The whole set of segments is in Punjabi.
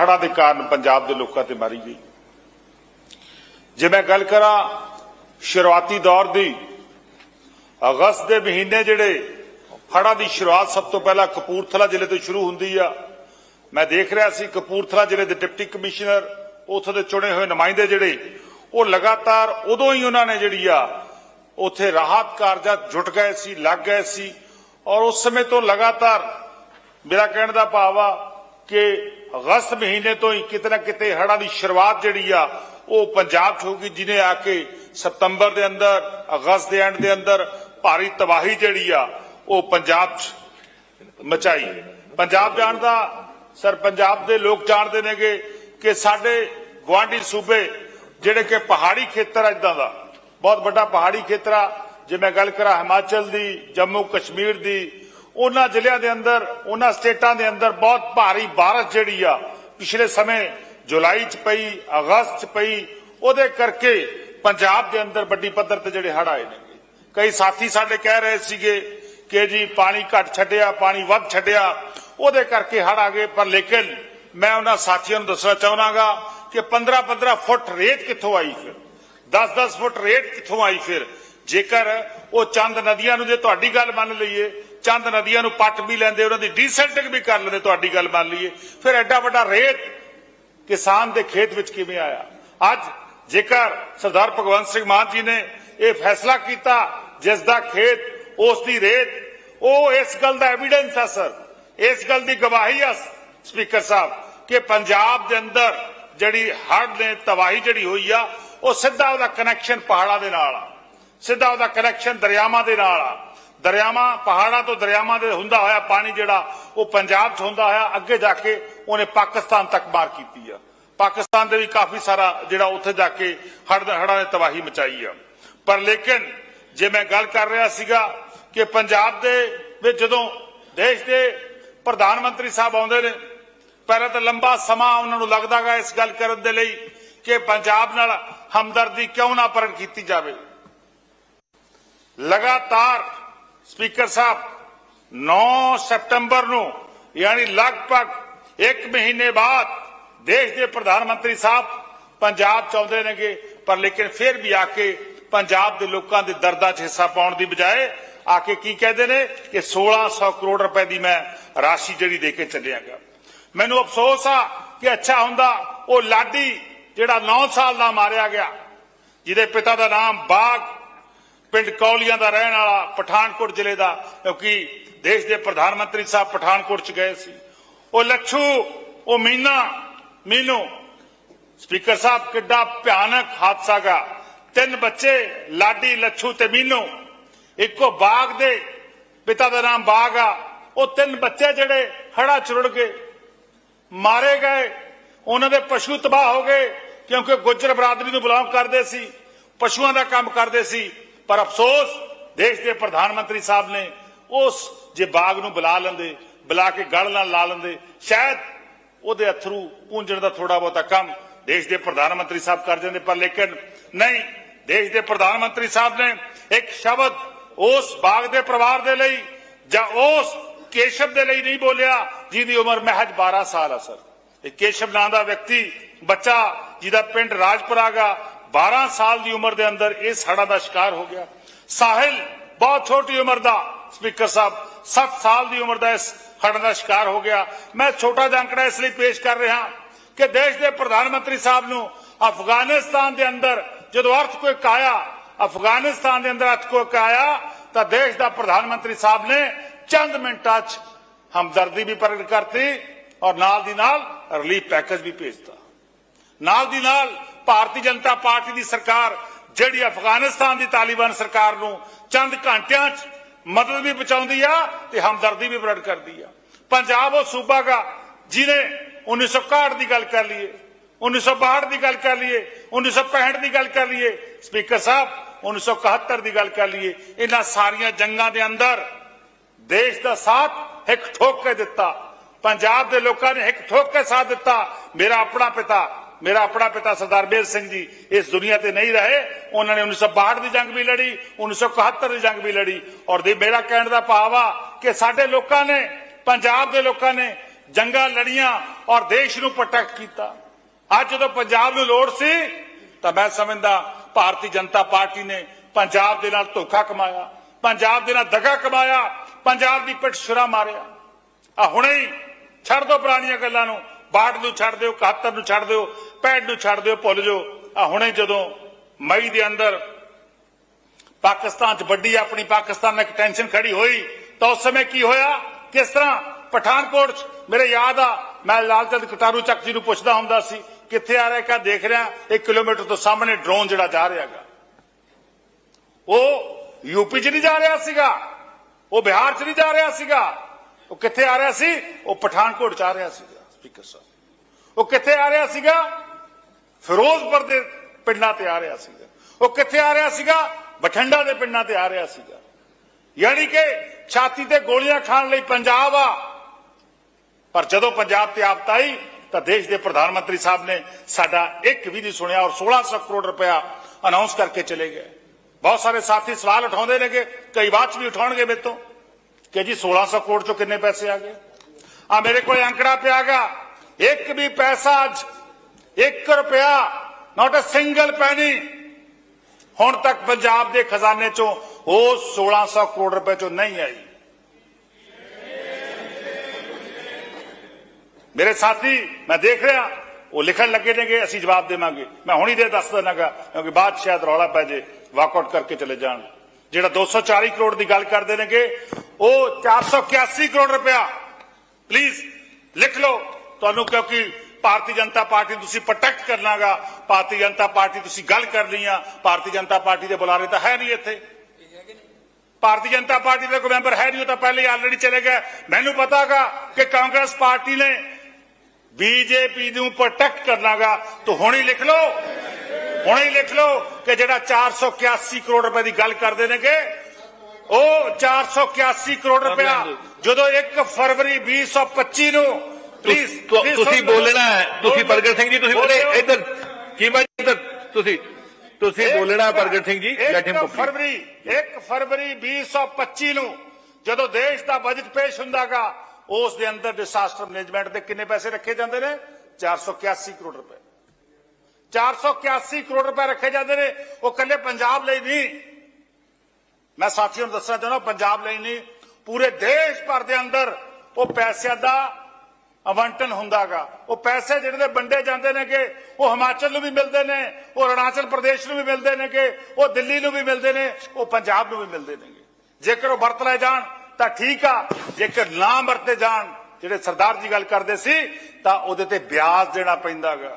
ਹੜ੍ਹਾਂ ਦੇ ਕਾਰਨ ਪੰਜਾਬ ਦੇ ਲੋਕਾਂ ਤੇ ਮਾਰੀ ਗਈ। ਜੇ ਮੈਂ ਗੱਲ ਕਰਾਂ ਸ਼ੁਰੂਆਤੀ ਦੌਰ ਦੀ, ਅਗਸਤ ਦੇ ਮਹੀਨੇ ਜਿਹੜੇ ਹੜ੍ਹਾਂ ਦੀ ਸ਼ੁਰੂਆਤ ਸਭ ਤੋਂ ਪਹਿਲਾਂ ਕਪੂਰਥਲਾ ਜ਼ਿਲ੍ਹੇ ਤੋਂ ਸ਼ੁਰੂ ਹੁੰਦੀ ਆ। ਮੈਂ ਦੇਖ ਰਿਹਾ ਸੀ ਕਪੂਰਥਲਾ ਜ਼ਿਲ੍ਹੇ ਦੇ ਡਿਪਟੀ ਕਮਿਸ਼ਨਰ ਉੱਥੋਂ ਦੇ ਚੁਣੇ ਹੋਏ ਨੁਮਾਇੰਦੇ ਜਿਹੜੇ, ਉਹ ਲਗਾਤਾਰ ਉਦੋਂ ਹੀ ਉਹਨਾਂ ਨੇ ਜਿਹੜੀ ਆ, ਉਥੇ ਰਾਹਤ ਕਾਰਜਾਂ ਜੁਟ ਗਏ ਸੀ, ਲੱਗ ਗਏ ਸੀ। ਔਰ ਉਸ ਸਮੇਂ ਤੋਂ ਲਗਾਤਾਰ ਮੇਰਾ ਕਹਿਣ ਦਾ ਭਾਵ ਆ ਕਿ ਅਗਸਤ ਮਹੀਨੇ ਤੋਂ ਹੀ ਕਿਤੇ ਨਾ ਕਿਤੇ ਹੜਾਂ ਦੀ ਸ਼ੁਰੂਆਤ ਜਿਹੜੀ ਆ, ਉਹ ਪੰਜਾਬ 'ਚ ਹੋਗੀ ਜਿਹਨੇ ਆ ਕੇ ਸਤੰਬਰ ਦੇ ਅੰਦਰ, ਅਗਸਤ ਦੇ ਐਂਡ ਦੇ ਅੰਦਰ ਭਾਰੀ ਤਬਾਹੀ ਜਿਹੜੀ ਆ, ਉਹ ਪੰਜਾਬ 'ਚ ਮਚਾਈ। ਪੰਜਾਬ ਜਾਣਦਾ ਸਰ ਪੰਜਾਬ ਦੇ ਲੋਕ ਜਾਣਦੇ ਨੇਗੇ ਕਿ ਸਾਡੇ ਗਵਾਂਢੀ ਸੂਬੇ ਜਿਹੜੇ ਕਿ ਪਹਾੜੀ ਖੇਤਰ ਆ ਇਦਾਂ ਦਾ, ਬਹੁਤ ਵੱਡਾ ਪਹਾੜੀ ਖੇਤਰ ਆ। ਜੇ ਮੈਂ ਗੱਲ ਕਰਾਂ ਹਿਮਾਚਲ ਦੀ, ਜੰਮੂ ਕਸ਼ਮੀਰ ਦੀ ਉਹਨਾਂ ਜ਼ਿਲ੍ਹਿਆਂ ਦੇ ਅੰਦਰ, ਉਹਨਾਂ ਸਟੇਟਾਂ ਦੇ ਅੰਦਰ ਬਹੁਤ ਭਾਰੀ ਬਾਰਿਸ਼ ਜਿਹੜੀ ਆ, ਪਿਛਲੇ ਸਮੇਂ ਜੁਲਾਈ ਚ ਪਈ, ਅਗਸਤ ਚ ਪਈ, ਉਹਦੇ ਕਰਕੇ ਪੰਜਾਬ ਦੇ ਅੰਦਰ ਵੱਡੀ ਪੱਧਰ ਤੇ ਜਿਹੜੇ ਹੜ ਆਏ ਨੇ ਕਈ ਸਾਥੀ ਸਾਡੇ ਕਹਿ ਰਹੇ ਸੀਗੇ ਕਿ ਜੀ ਪਾਣੀ ਘੱਟ ਛੱਡਿਆ, ਪਾਣੀ ਵੱਧ ਛੱਡਿਆ, ਉਹਦੇ ਕਰਕੇ ਹੜ ਆ ਗਏ, ਪਰ ਲੇਕਿਨ ਮੈਂ ਉਹਨਾਂ ਸਾਥੀਆਂ ਨੂੰ ਦੱਸਣਾ ਚਾਹਣਾਗਾ ਕਿ 15-15 ਫੁੱਟ ਰੇਤ ਕਿੱਥੋਂ ਆਈ ਫਿਰ? 10-10 ਫੁੱਟ ਰੇਤ ਕਿੱਥੋਂ ਆਈ ਫਿਰ? ਜੇਕਰ ਉਹ ਚੰਦ ਨਦੀਆਂ ਨੂੰ ਜੇ ਤੁਹਾਡੀ ਗੱਲ ਮੰਨ ਲਈਏ ਚੰਦ ਨਦੀਆਂ ਨੂੰ ਪੱਟ ਵੀ ਲੈਂਦੇ, ਉਹਨਾਂ ਦੀ ਡੀਸੈਂਟਿੰਗ ਵੀ ਕਰ ਲੈਂਦੇ, ਤੁਹਾਡੀ ਗੱਲ ਮੰਨ ਲਈਏ। ਫਿਰ ਐਡਾ ਵੱਡਾ ਰੇਤ ਕਿਸਾਨ ਦੇ ਖੇਤ ਵਿੱਚ ਕਿਵੇਂ ਆਇਆ? ਅੱਜ ਜੇਕਰ ਸਰਦਾਰ ਭਗਵੰਤ ਸਿੰਘ ਮਾਨ ਜੀ ਨੇ ਇਹ ਫੈਸਲਾ ਕੀਤਾ, ਜਿਸ ਦਾ ਖੇਤ, ਉਸ ਦੀ ਰੇਤ, ਉਹ ਇਸ ਗੱਲ ਦਾ ਐਵੀਡੈਂਸ ਹੈ ਸਰ। ਇਸ ਗੱਲ ਦੀ ਗਵਾਹੀ ਹੈ ਸਪੀਕਰ ਸਾਹਿਬ ਕਿ ਪੰਜਾਬ ਦੇ ਅੰਦਰ ਜਿਹੜੀ ਹੜ੍ਹ ਨੇ ਤਬਾਹੀ ਜਿਹੜੀ ਹੋਈ ਆ, ਉਹ ਸਿੱਧਾ ਉਹਦਾ ਕਨੈਕਸ਼ਨ ਪਹਾੜਾਂ ਦੇ ਨਾਲ ਆ। ਸਿੱਧਾ ਉਹਦਾ ਕਨੈਕਸ਼ਨ ਦਰਿਆਵਾਂ ਦੇ ਨਾਲ ਆ। ਦਰਿਆਵਾਂ, ਪਹਾੜਾਂ ਤੋਂ ਦਰਿਆਵਾਂ ਦੇ ਹੁੰਦਾ ਹੋਇਆ ਪਾਣੀ ਜਿਹੜਾ, ਉਹ ਪੰਜਾਬ 'ਚ ਹੁੰਦਾ ਹੋਇਆ, ਅੱਗੇ ਜਾ ਕੇ ਉਹਨੇ ਪਾਕਿਸਤਾਨ ਤੱਕ ਮਾਰ ਕੀਤੀ ਆ। ਪਾਕਿਸਤਾਨ ਦੇ ਵੀ ਕਾਫੀ ਸਾਰਾ ਜਿਹੜਾ ਉੱਥੇ ਜਾ ਕੇ ਹੜ੍ਹ ਹੜ੍ਹਾਂ ਨੇ ਤਬਾਹੀ ਮਚਾਈ ਆ। ਪਰ ਲੇਕਿਨ ਜੇ ਮੈਂ ਗੱਲ ਕਰ ਰਿਹਾ ਸੀਗਾ ਕਿ ਪੰਜਾਬ ਦੇ ਵਿੱਚ ਜਦੋਂ ਦੇਸ਼ ਦੇ ਪ੍ਰਧਾਨ ਮੰਤਰੀ ਸਾਹਿਬ ਆਉਂਦੇ ਨੇ, ਪਹਿਲਾਂ ਤਾਂ ਲੰਬਾ ਸਮਾਂ ਉਹਨਾਂ ਨੂੰ ਲੱਗਦਾਗਾ ਇਸ ਗੱਲ ਕਰਨ ਦੇ ਲਈ ਕਿ ਪੰਜਾਬ ਨਾਲ ਹਮਦਰਦੀ ਕਿਉਂ ਨਾ ਪ੍ਰਗਟ ਕੀਤੀ ਜਾਵੇ। ਲਗਾਤਾਰ ਸਪੀਕਰ ਸਾਹਿਬ 9 ਸਤੰਬਰ ਨੂੰ, ਯਾਨੀ ਲਗਭਗ 1 ਮਹੀਨੇ ਬਾਅਦ ਦੇਸ਼ ਦੇ ਪ੍ਰਧਾਨ ਮੰਤਰੀ ਸਾਹਿਬ ਪੰਜਾਬ ਚਾਹੁੰਦੇ ਨੇਗੇ, ਪਰ ਲੇਕਿਨ ਫਿਰ ਵੀ ਆ ਕੇ ਪੰਜਾਬ ਦੇ ਲੋਕਾਂ ਦੇ ਦਰਦਾਂ 'ਚ ਹਿੱਸਾ ਪਾਉਣ ਦੀ ਬਜਾਏ ਆ ਕੇ ਕੀ ਕਹਿੰਦੇ ਨੇ ਕਿ 1600 ਕਰੋੜ ਰੁਪਏ ਦੀ ਮੈਂ ਰਾਸ਼ੀ ਜਿਹੜੀ ਦੇ ਕੇ ਚੱਲਿਆਗਾ। ਮੈਨੂੰ ਅਫਸੋਸ ਆ ਕਿ ਅੱਛਾ ਹੁੰਦਾ ਉਹ ਲਾਡੀ ਜਿਹੜਾ 9 ਸਾਲ ਦਾ ਮਾਰਿਆ ਗਿਆ, ਜਿਹਦੇ ਪਿਤਾ ਦਾ ਨਾਮ ਬਾਗ ਪਿੰਡ ਕੌਲੀਆਂ ਦਾ ਰਹਿਣ ਵਾਲਾ ਪਠਾਨਕੋਟ ਜ਼ਿਲ੍ਹੇ ਦਾ, ਕਿਉਂਕਿ ਦੇਸ਼ ਦੇ ਪ੍ਰਧਾਨ ਮੰਤਰੀ ਸਾਹਿਬ ਪਠਾਨਕੋਟ ਚ ਗਏ ਸੀ। ਉਹ ਲੱਛੂ, ਉਹ ਮੀਨਾ, ਮੀਨੂ, ਸਪੀਕਰ ਸਾਹਿਬ ਕਿੱਡਾ ਭਿਆਨਕ ਹਾਦਸਾ ਗਾ। ਤਿੰਨ ਬੱਚੇ, ਲਾਡੀ, ਲੱਛੂ ਤੇ ਮੀਨੂ, ਇੱਕੋ ਬਾਗ ਦੇ, ਪਿਤਾ ਦਾ ਨਾਮ ਬਾਗ ਆ। ਉਹ ਤਿੰਨ ਬੱਚੇ ਜਿਹੜੇ ਹੜਾ ਚੁਰੜ ਗਏ, ਮਾਰੇ ਗਏ। ਉਹਨਾਂ ਦੇ ਪਸ਼ੂ ਤਬਾਹ ਹੋ ਗਏ, ਕਿਉਂਕਿ ਗੁੱਜਰ ਬਰਾਦਰੀ ਨੂੰ ਬਿਲੋਂਗ ਕਰਦੇ ਸੀ, ਪਸ਼ੂਆਂ ਦਾ ਕੰਮ ਕਰਦੇ ਸੀ। ਪਰ ਅਫਸੋਸ, ਦੇਸ਼ ਦੇ ਪ੍ਰਧਾਨ ਮੰਤਰੀ ਸਾਹਿਬ ਨੇ ਉਸ ਜੇ ਬਾਗ ਨੂੰ ਬੁਲਾ ਲੈਂਦੇ, ਬੁਲਾ ਕੇ ਗਲ ਨਾਲ ਲਾ ਲੈਂਦੇ, ਸ਼ਾਇਦ ਉਹਦੇ ਅਥਰੂ ਪੂੰਝਣ ਦਾ ਥੋੜਾ ਬਹੁਤਾ ਕੰਮ ਦੇਸ਼ ਦੇ ਪ੍ਰਧਾਨ ਮੰਤਰੀ ਸਾਹਿਬ ਕਰ ਜਾਂਦੇ, ਪਰ ਲੇਕਿਨ ਨਹੀਂ, ਦੇਸ਼ ਦੇ ਪ੍ਰਧਾਨ ਮੰਤਰੀ ਸਾਹਿਬ ਨੇ ਇੱਕ ਸ਼ਬਦ ਉਸ ਬਾਗ ਦੇ ਪਰਿਵਾਰ ਦੇ ਲਈ ਜਾਂ ਉਸ ਕੇਸ਼ਵ ਦੇ ਲਈ ਨਹੀਂ ਬੋਲਿਆ, ਜਿਹਦੀ ਉਮਰ ਮਹਿਜ 12 ਸਾਲ ਆ, ਸਰ। ਇਹ ਕੇਸ਼ਵ ਨਾਂ ਦਾ ਵਿਅਕਤੀ, ਬੱਚਾ ਜਿਹਦਾ ਪਿੰਡ ਰਾਜਪੁਰਾ 12 ਸਾਲ ਦੀ ਉਮਰ ਦੇ ਅੰਦਰ ਇਸ ਹੜਾ ਦਾ ਸ਼ਿਕਾਰ ਹੋ ਗਿਆ। ਸਾਹਿਲ ਬਹੁਤ ਛੋਟੀ ਉਮਰ ਦਾ, ਸਪੀਕਰ ਸਾਹਿਬ 7 ਸਾਲ ਦੀ ਉਮਰ ਦਾ ਇਸ ਹੜ ਦਾ ਸ਼ਿਕਾਰ ਹੋ ਗਿਆ। ਮੈਂ ਛੋਟਾ ਜਿਹਾ ਅੰਕੜਾ ਇਸ ਲਈ ਪੇਸ਼ ਕਰ ਰਿਹਾ ਕਿ ਦੇਸ਼ ਦੇ ਪ੍ਰਧਾਨ ਮੰਤਰੀ ਸਾਹਿਬ ਨੂੰ ਅਫਗਾਨਿਸਤਾਨ ਦੇ ਅੰਦਰ ਜਦੋਂ ਅਰਥਕੁਇਕ ਆਇਆ, ਅਫਗਾਨਿਸਤਾਨ ਦੇ ਅੰਦਰ ਅਰਥਕੁਇਕ ਆਇਆ, ਤਾਂ ਦੇਸ਼ ਦਾ ਪ੍ਰਧਾਨ ਮੰਤਰੀ ਸਾਹਿਬ ਨੇ ਚੰਦ ਮਿੰਟਾਂ 'ਚ ਹਮਦਰਦੀ ਵੀ ਪ੍ਰਗਟ ਕਰਤੀ ਔਰ ਨਾਲ ਦੀ ਨਾਲ ਰਿਲੀਫ ਪੈਕੇਜ ਵੀ ਭੇਜਤਾ। ਨਾਲ ਦੀ ਨਾਲ ਭਾਰਤੀ ਜਨਤਾ ਪਾਰਟੀ ਦੀ ਸਰਕਾਰ, ਜਿਹੜੀ ਅਫਗਾਨਿਸਤਾਨ ਦੀ ਤਾਲਿਬਾਨ ਸਰਕਾਰ ਨੂੰ ਚੰਦ ਘੰਟਿਆਂ 'ਚ ਮਦਦ ਵੀ ਪਹੁੰਚਾਉਂਦੀ ਆ ਤੇ ਹਮਦਰਦੀ ਵੀ ਪ੍ਰਗਟ ਕਰਦੀ ਆ। ਪੰਜਾਬ ਉਹ ਸੂਬਾ ਗਾ ਜਿਹਨੇ 1961 ਦੀ ਗੱਲ ਕਰ ਲਈਏ 1962 ਦੀ ਗੱਲ ਕਰ ਲਈਏ 1965 ਦੀ ਗੱਲ ਕਰ ਲਈਏ, ਸਪੀਕਰ ਸਾਹਿਬ 1971 ਦੀ ਗੱਲ ਕਰ ਲਈਏ, ਇਹਨਾਂ ਸਾਰੀਆਂ ਜੰਗਾਂ ਦੇ ਅੰਦਰ ਦੇਸ਼ ਦਾ ਸਾਥ ਇੱਕ ਠੋਕ ਕੇ ਦਿੱਤਾ, ਪੰਜਾਬ ਦੇ ਲੋਕਾਂ ਨੇ ਇੱਕ ਠੋਕ ਕੇ ਸਾਥ ਦਿੱਤਾ, ਮੇਰਾ ਆਪਣਾ ਪਿਤਾ ਮੇਰਾ ਆਪਣਾ ਪਿਤਾ ਸਰਦਾਰ ਬੇਰ ਸਿੰਘ ਜੀ ਇਸ ਦੁਨੀਆ ਤੇ ਨਹੀਂ ਰਹੇ, ਉਹਨਾਂ ਨੇ 1962 ਦੀ ਜੰਗ ਵੀ ਲੜੀ 1971 ਦੀ ਜੰਗ ਵੀ ਲੜੀ। ਔਰ ਦੇ ਮੇਰਾ ਕਹਿਣ ਦਾ ਭਾਵ ਆ ਕਿ ਸਾਡੇ ਲੋਕਾਂ ਨੇ, ਪੰਜਾਬ ਦੇ ਲੋਕਾਂ ਨੇ ਜੰਗਾਂ ਲੜੀਆਂ ਔਰ ਦੇਸ਼ ਨੂੰ ਪ੍ਰੋਟੈਕਟ ਕੀਤਾ। ਅੱਜ ਜਦੋਂ ਪੰਜਾਬ ਨੂੰ ਲੋੜ ਸੀ, ਤਾਂ ਮੈਂ ਸਮਝਦਾ ਭਾਰਤੀ ਜਨਤਾ ਪਾਰਟੀ ਨੇ ਪੰਜਾਬ ਦੇ ਨਾਲ ਧੋਖਾ ਕਮਾਇਆ, ਪੰਜਾਬ ਦੇ ਨਾਲ ਦਗਾ ਕਮਾਇਆ, ਪੰਜਾਬ ਦੀ ਪਿੱਠ ਛੁਰਾ ਮਾਰਿਆ। ਆ ਹੁਣੇ ਹੀ ਛੱਡ ਦੋ ਪੁਰਾਣੀਆਂ ਗੱਲਾਂ ਨੂੰ ਬਾੜ ਨੂੰ ਛੱਡ ਦਿਓ 71 ਨੂੰ ਛੱਡ ਦਿਓ 65 ਨੂੰ ਛੱਡ ਦਿਓ, ਭੁੱਲ ਜਾਓ। ਆ ਹੁਣੇ ਜਦੋਂ ਮਈ ਦੇ ਅੰਦਰ ਪਾਕਿਸਤਾਨ 'ਚ ਵੱਡੀ ਆਪਣੀ ਪਾਕਿਸਤਾਨ ਨਾਲ ਇੱਕ ਟੈਨਸ਼ਨ ਖੜੀ ਹੋਈ, ਤਾਂ ਉਸ ਸਮੇਂ ਕੀ ਹੋਇਆ? ਕਿਸ ਤਰ੍ਹਾਂ? ਪਠਾਨਕੋਟ 'ਚ, ਮੇਰੇ ਯਾਦ ਆ, ਮੈਂ ਲਾਲਚੰਦ ਕਟਾਰੂ ਚੱਕ ਜੀ ਨੂੰ ਪੁੱਛਦਾ ਹੁੰਦਾ ਸੀ, ਕਿੱਥੇ ਆ ਰਿਹਾ ਕਾ ਦੇਖ ਰਿਹਾ? 1 ਕਿਲੋਮੀਟਰ ਤੋਂ ਸਾਹਮਣੇ ਡਰੋਨ ਜਿਹੜਾ ਜਾ ਰਿਹਾਗਾ ਉਹ ਯੂਪੀ 'ਚ ਨਹੀਂ ਜਾ ਰਿਹਾ ਸੀਗਾ। ਉਹ ਬਿਹਾਰ 'ਚ ਨਹੀਂ ਜਾ ਰਿਹਾ ਸੀਗਾ। ਉਹ ਕਿੱਥੇ ਆ ਰਿਹਾ ਸੀ? ਉਹ ਪਠਾਨਕੋਟ 'ਚ ਆ ਰਿਹਾ ਸੀਗਾ। ਸਪੀਕਰ ਸਾਹਿਬ। ਉਹ ਕਿੱਥੇ ਆ ਰਿਹਾ ਸੀਗਾ? ਫਿਰੋਜ਼ਪੁਰ ਦੇ ਪਿੰਡਾਂ ਤੇ ਆ ਰਿਹਾ ਸੀਗਾ। ਉਹ ਕਿੱਥੇ ਆ ਰਿਹਾ ਸੀਗਾ? ਬਠਿੰਡਾ ਦੇ ਪਿੰਡਾਂ ਤੇ ਆ ਰਿਹਾ ਸੀਗਾ। ਯਾਨੀ ਕਿ ਛਾਤੀ ਤੇ ਗੋਲੀਆਂ ਖਾਣ ਲਈ ਪੰਜਾਬ ਆ। ਪਰ ਜਦੋਂ ਪੰਜਾਬ ਤੇ ਆਫਤ ਆਈ, ਤਾਂ ਦੇਸ਼ ਦੇ ਪ੍ਰਧਾਨ ਮੰਤਰੀ ਸਾਹਿਬ ਨੇ ਸਾਡਾ ਇੱਕ ਵੀ ਨਹੀਂ ਸੁਣਿਆ ਔਰ 1600 ਕਰੋੜ ਰੁਪਇਆ ਅਨਾਉਂਸ ਕਰਕੇ ਚਲੇ ਗਏ। ਬਹੁਤ ਸਾਰੇ ਸਾਥੀ ਸਵਾਲ ਉਠਾਉਂਦੇ ਨੇਗੇ, ਕਈ ਬਾਅਦ ਚ ਵੀ ਉਠਾਉਣਗੇ ਮੇਰੇ ਤੋਂ ਕਿ ਜੀ 1600 ਕਰੋੜ ਚੋਂ ਕਿੰਨੇ ਪੈਸੇ ਆ ਗਏ? ਆ ਮੇਰੇ ਕੋਲ ਅੰਕੜਾ ਪਿਆਗਾ ਇੱਕ ਵੀ ਪੈਸਾ ਅੱਜ 1 ਰੁਪਿਆ ਨਾਟ ਅ ਸਿੰਗਲ ਪੈਨੀ ਹੁਣ ਤੱਕ ਪੰਜਾਬ ਦੇ ਖਜ਼ਾਨੇ ਚੋਂ ਉਹ 1600 ਕਰੋੜ ਰੁਪਏ ਚੋਂ ਨਹੀਂ ਆਈ। ਮੇਰੇ ਸਾਥੀ, ਮੈਂ ਦੇਖ ਰਿਹਾ, ਉਹ ਲਿਖਣ ਲੱਗੇ ਨੇਗੇ, ਅਸੀਂ ਜਵਾਬ ਦੇਵਾਂਗੇ। ਮੈਂ ਹੁਣੀ ਦੇ ਦੱਸ ਦੇਣਾਗਾ ਕਿਉਂਕਿ ਬਾਅਦ 'ਚ ਸ਼ਾਇਦ ਰੌਲਾ ਪੈ ਜੇ, ਵਾਕਆਊਟ ਕਰਕੇ ਚਲੇ ਜਾਣ। ਜਿਹੜਾ 240 ਕਰੋੜ ਦੀ ਗੱਲ ਕਰਦੇ ਨੇਗੇ, ਉਹ 481 ਕਰੋੜ ਰੁਪਇਆ ਪਲੀਜ਼ ਲਿਖ ਲਓ ਤੁਹਾਨੂੰ ਕਿਉਂਕਿ ਭਾਰਤੀ ਜਨਤਾ ਪਾਰਟੀ ਨੂੰ ਤੁਸੀਂ ਪ੍ਰੋਟੈਕਟ ਕਰਨਾਗਾ ਭਾਰਤੀ ਜਨਤਾ ਪਾਰਟੀ ਤੁਸੀਂ ਗੱਲ ਕਰਨੀ ਆ ਭਾਰਤੀ ਜਨਤਾ ਪਾਰਟੀ ਦੇ ਬੁਲਾਰੇ ਤਾਂ ਹੈ ਨਹੀਂ ਇੱਥੇ ਭਾਰਤੀ ਜਨਤਾ ਪਾਰਟੀ ਦਾ ਕੋਈ ਮੈਂਬਰ ਹੈ ਨਹੀਂ ਉਹ ਤਾਂ ਪਹਿਲੇ ਆਲਰੇਡੀ ਚਲੇ ਗਏ ਮੈਨੂੰ ਪਤਾਗਾ ਕਿ ਕਾਂਗਰਸ ਪਾਰਟੀ ਨੇ ਬੀਜੇਪੀ ਨੂੰ ਪ੍ਰੋਟੈਕਟ ਕਰਨਾਗਾ ਤਾਂ ਹੁਣ ਹੀ ਲਿਖ ਲਓ ਹੁਣ ਹੀ ਲਿਖ ਲਓ ਕਿ ਜਿਹੜਾ 481 ਕਰੋੜ ਰੁਪਏ ਦੀ ਗੱਲ ਕਰਦੇ ਨੇਗੇ ਉਹ 481 ਕਰੋੜ ਰੁਪਇਆ ਜਦੋਂ 1 ਫਰਵਰੀ 2025 ਨੂੰ ਪਲੀਜ਼ ਤੁਸੀਂ ਬੋਲਣਾ ਹੈ। ਤੁਸੀਂ ਪ੍ਰਗਟ ਸਿੰਘ ਜੀ ਤੁਸੀਂ ਬੋਲੇ ਇੱਧਰ ਕੀਮਾ ਜੀ ਇੱਧਰ ਤੁਸੀਂ ਤੁਸੀਂ ਬੋਲਣਾ ਪ੍ਰਗਟ ਸਿੰਘ ਜੀ ਲੈਟ ਹਿਮ 1 ਫਰਵਰੀ 1 ਫਰਵਰੀ 2025 ਨੂੰ ਜਦੋਂ ਦੇਸ਼ ਦਾ ਬਜਟ ਪੇਸ਼ ਹੁੰਦਾਗਾ ਉਸ ਦੇ ਅੰਦਰ ਡਿਸਾਸਟਰ ਮੈਨੇਜਮੈਂਟ ਦੇ ਕਿੰਨੇ ਪੈਸੇ ਰੱਖੇ ਜਾਂਦੇ ਨੇ? 481 ਕਰੋੜ ਰੁਪਏ। 481 ਕਰੋੜ ਰੁਪਏ ਰੱਖੇ ਜਾਂਦੇ ਨੇ। ਉਹ ਕੱਲੇ ਪੰਜਾਬ ਲਈ ਨਹੀਂ ਮੈਂ ਸਾਥੀਆਂ ਨੂੰ ਦੱਸਣਾ ਚਾਹੁੰਦਾ, ਪੰਜਾਬ ਲਈ ਨਹੀਂ, ਪੂਰੇ ਦੇਸ਼ ਭਰ ਦੇ ਅੰਦਰ ਉਹ ਪੈਸਿਆਂ ਦਾ ਅਵੰਟਨ ਹੁੰਦਾਗਾ। ਉਹ ਪੈਸੇ ਜਿਹੜੇ ਨੇ ਵੰਡੇ ਜਾਂਦੇ ਨੇਗੇ, ਉਹ ਹਿਮਾਚਲ ਨੂੰ ਵੀ ਮਿਲਦੇ ਨੇ, ਉਹ ਅਰੁਣਾਚਲ ਪ੍ਰਦੇਸ਼ ਨੂੰ ਵੀ ਮਿਲਦੇ ਨੇਗੇ, ਉਹ ਦਿੱਲੀ ਨੂੰ ਵੀ ਮਿਲਦੇ ਨੇ, ਉਹ ਪੰਜਾਬ ਨੂੰ ਵੀ ਮਿਲਦੇ ਨੇਗੇ। ਜੇਕਰ ਉਹ ਵਰਤ ਲਏ ਜਾਣ, ਤਾਂ ਠੀਕ ਆ। ਜੇਕਰ ਨਾ ਵਰਤੇ ਜਾਣ, ਜਿਹੜੇ ਸਰਦਾਰ ਜੀ ਗੱਲ ਕਰਦੇ ਸੀ, ਤਾਂ ਉਹਦੇ ਤੇ ਵਿਆਜ ਦੇਣਾ ਪੈਂਦਾਗਾ।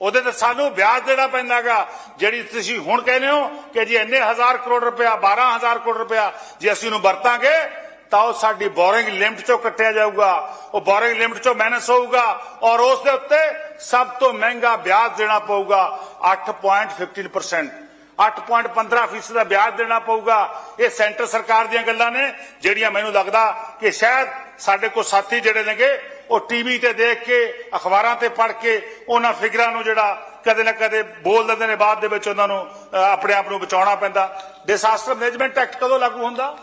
ਉਹਦੇ ਤੇ ਸਾਨੂੰ ਵਿਆਜ ਦੇਣਾ ਪੈਂਦਾਗਾ, ਜਿਹੜੀ ਤੁਸੀਂ ਹੁਣ ਕਹਿੰਦੇ ਹੋ ਕਿ ਜੀ ਇੰਨੇ ਹਜ਼ਾਰ ਕਰੋੜ ਰੁਪਇਆ 12000 ਕਰੋੜ ਰੁਪਇਆ ਜੇ ਅਸੀਂ ਉਹਨੂੰ ਵਰਤਾਂਗੇ, ਤਾਂ ਉਹ ਸਾਡੀ ਬੋਰਿੰਗ ਲਿਮਟ ਚੋਂ ਕੱਟਿਆ ਜਾਊਗਾ। ਉਹ ਬੋਰਿੰਗ ਲਿਮਟ ਚੋਂ ਮਾਈਨਸ ਹੋਊਗਾ ਔਰ ਉਸ ਦੇ ਉੱਤੇ ਸਭ ਤੋਂ ਮਹਿੰਗਾ ਵਿਆਜ ਦੇਣਾ ਪਊਗਾ 8.15% 8.15 ਫੀਸਦ ਦਾ ਵਿਆਜ ਦੇਣਾ ਪਊਗਾ। ਇਹ ਸੈਂਟਰ ਸਰਕਾਰ ਦੀਆਂ ਗੱਲਾਂ ਨੇ, ਜਿਹੜੀਆਂ ਮੈਨੂੰ ਲੱਗਦਾ ਕਿ ਸ਼ਾਇਦ ਸਾਡੇ ਕੋਲ ਸਾਥੀ ਜਿਹੜੇ ਨੇਗੇ ਉਹ ਟੀਵੀ ਤੇ ਦੇਖ ਕੇ, ਅਖਬਾਰਾਂ ਤੇ ਪੜ੍ਹ ਕੇ, ਉਹਨਾਂ ਫਿਗਰਾਂ ਨੂੰ ਜਿਹੜਾ ਕਦੇ ਨਾ ਕਦੇ ਬੋਲ ਦਿੰਦੇ ਨੇ, ਬਾਅਦ ਦੇ ਵਿੱਚ ਉਹਨਾਂ ਨੂੰ ਆਪਣੇ ਆਪ ਨੂੰ ਬਚਾਉਣਾ ਪੈਂਦਾ। ਡਿਸਾਸਟਰ ਮੈਨੇਜਮੈਂਟ ਐਕਟ ਕਦੋਂ ਲਾਗੂ ਹੁੰਦਾ?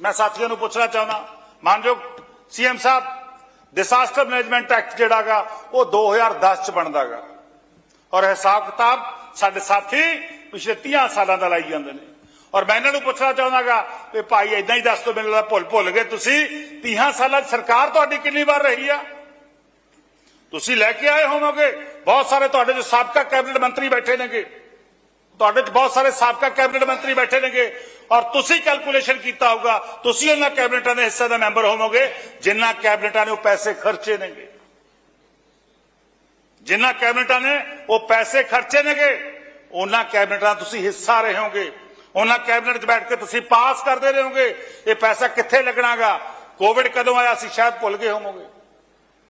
ਮੈਂ ਸਾਥੀਆਂ ਨੂੰ ਪੁੱਛਣਾ ਚਾਹੁੰਦਾ। ਮਾਨਯੋਗ ਸੀਐਮ ਸਾਹਿਬ ਡਿਸਾਸਟਰ ਮੈਨੇਜਮੈਂਟ ਐਕਟ ਜਿਹੜਾਗਾ, ਉਹ 2010 ਚ ਬਣਦਾਗਾ। ਔਰ ਹਿਸਾਬ ਕਿਤਾਬ ਸਾਡੇ ਸਾਥੀ ਪਿਛਲੇ 30 ਸਾਲਾਂ ਦਾ ਲਾਈ ਜਾਂਦੇ ਨੇ। ਔਰ ਮੈਂ ਇਹਨਾਂ ਨੂੰ ਪੁੱਛਣਾ ਚਾਹੁੰਦਾਗਾ ਕਿ ਭਾਈ ਇਦਾਂ ਹੀ ਦੱਸ ਦੋ ਮੈਨੂੰ ਲੱਗਦਾ ਭੁੱਲ ਭੁੱਲ ਗਏ। ਤੁਸੀਂ 30 ਸਾਲਾਂ 'ਚ ਸਰਕਾਰ ਤੁਹਾਡੀ ਕਿੰਨੀ ਵਾਰ ਰਹੀ ਆ? ਤੁਸੀਂ ਲੈ ਕੇ ਆਏ ਹੋਵੋਗੇ? ਬਹੁਤ ਸਾਰੇ ਤੁਹਾਡੇ ਜੋ ਸਾਬਕਾ ਕੈਬਨਿਟ ਮੰਤਰੀ ਬੈਠੇ ਨੇਗੇ। ਤੁਹਾਡੇ 'ਚ ਬਹੁਤ ਸਾਰੇ ਸਾਬਕਾ ਕੈਬਨਿਟ ਮੰਤਰੀ ਬੈਠੇ ਨੇਗੇ। ਔਰ ਤੁਸੀਂ ਕੈਲਕੂਲੇਸ਼ਨ ਕੀਤਾ ਹੋਊਗਾ। ਤੁਸੀਂ ਉਹਨਾਂ ਕੈਬਨਿਟਾਂ ਦੇ ਹਿੱਸੇ ਦਾ ਮੈਂਬਰ ਹੋਵੋਗੇ, ਜਿਨ੍ਹਾਂ ਕੈਬਨਿਟਾਂ ਨੇ ਉਹ ਪੈਸੇ ਖਰਚੇ ਨੇਗੇ। ਜਿਨ੍ਹਾਂ ਕੈਬਨਿਟਾਂ ਨੇ ਉਹ ਪੈਸੇ ਖਰਚੇ ਨੇਗੇ, ਉਹਨਾਂ ਕੈਬਨਿਟਾਂ ਦਾ ਤੁਸੀਂ ਹਿੱਸਾ ਰਹੇ ਹੋਗੇ ਉਹਨਾਂ ਕੈਬਨਿਟ 'ਚ ਬੈਠ ਕੇ ਤੁਸੀਂ ਪਾਸ ਕਰਦੇ ਰਹੋਗੇ। ਇਹ ਪੈਸਾ ਕਿੱਥੇ ਲੱਗਣਾਗਾ? ਕੋਵਿਡ ਕਦੋਂ ਆਇਆ ਸੀ? ਸ਼ਾਇਦ ਭੁੱਲ ਗਏ ਹੋਵੋਗੇ।